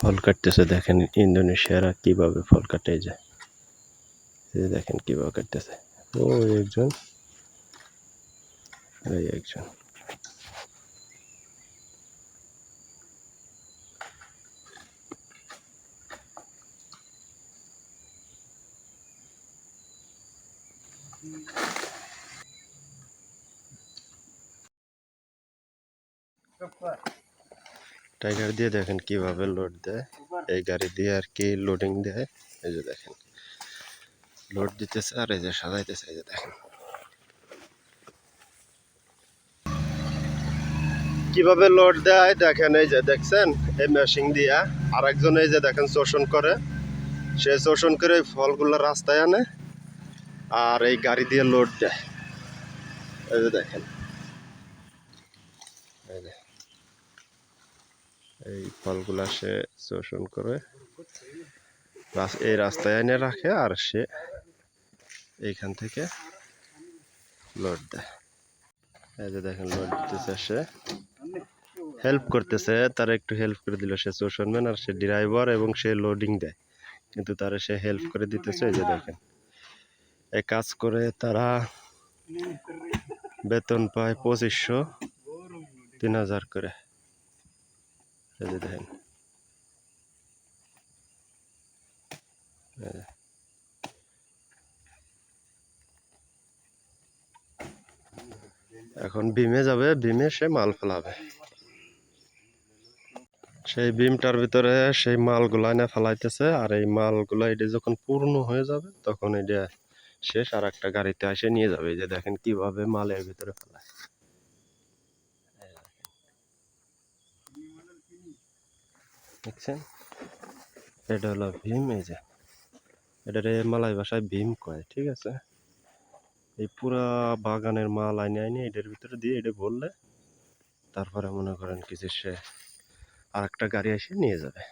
ফল কাটতেছে, দেখেন ইন্দোনেশিয়ারা কীভাবে ফল কাটে এই যে। এই যে দেখেন কীভাবে কাটতেছে। ও একজন, এই একজন। টাইগার দিয়ে দেখেন কীভাবে লোড দেয়। এই গাড়ি দিয়ে আর কি লোডিং দেয়। এই যে দেখেন লোড দিতেছে আর এই যে সাজাইতেছে, এই যে দেখেন। কীভাবে লোড দেয় দেখেন, এই যে দেখছেন, এই মেশিন দিয়া। আর একজন এই যে দেখেন শোষণ করে। সে শোষণ করে এই ফলগুলো রাস্তায় আনে আর এই গাড়ি দিয়ে লোড দেয়। এই যে দেখেন। এই এই ফলগুলা সে শোষণ করে। এই রাস্তায় এনে রাখে আর সে এইখান থেকে লোড দেয়। এই যে দেখেন, লোড দিতেছে সে। হেল্প করতেছে, তার একটু হেল্প করে দিল সে শোষণম্যান আর সে ড্রাইভার এবং সে লোডিং দেয়। কিন্তু তারা সে হেল্প করে দিতেছে, এই যে দেখেন। এই কাজ করে তারা বেতন পায় পঁচিশশো, তিন হাজার করে। এই দেখেন। এখন বিমে যাবে, বিমে সে মাল ফেলাবে। সেই বিমটার ভিতরে সেই মালগুলা এনে ফেলাইতেছে, আর এই মালগুলা এটা যখন পূর্ণ হয়ে যাবে, তখন এটা শেষ আর একটা গাড়িতে এসে নিয়ে যাবে। যে দেখেন কীভাবে মালের ভিতরে ফেলায় এই দেখেন। দেখছেন? এটা হলো ভীম, এই যে। এটারে মালাই ভাষায় ভীম কয়, ঠিক আছে? এই পুরা বাগানের মাল আইনে আইনে এটার ভিতরে দিয়ে এটা বললে তারপরে মনে করেন কিছু সে আর একটা গাড়ি এসে নিয়ে যাবে।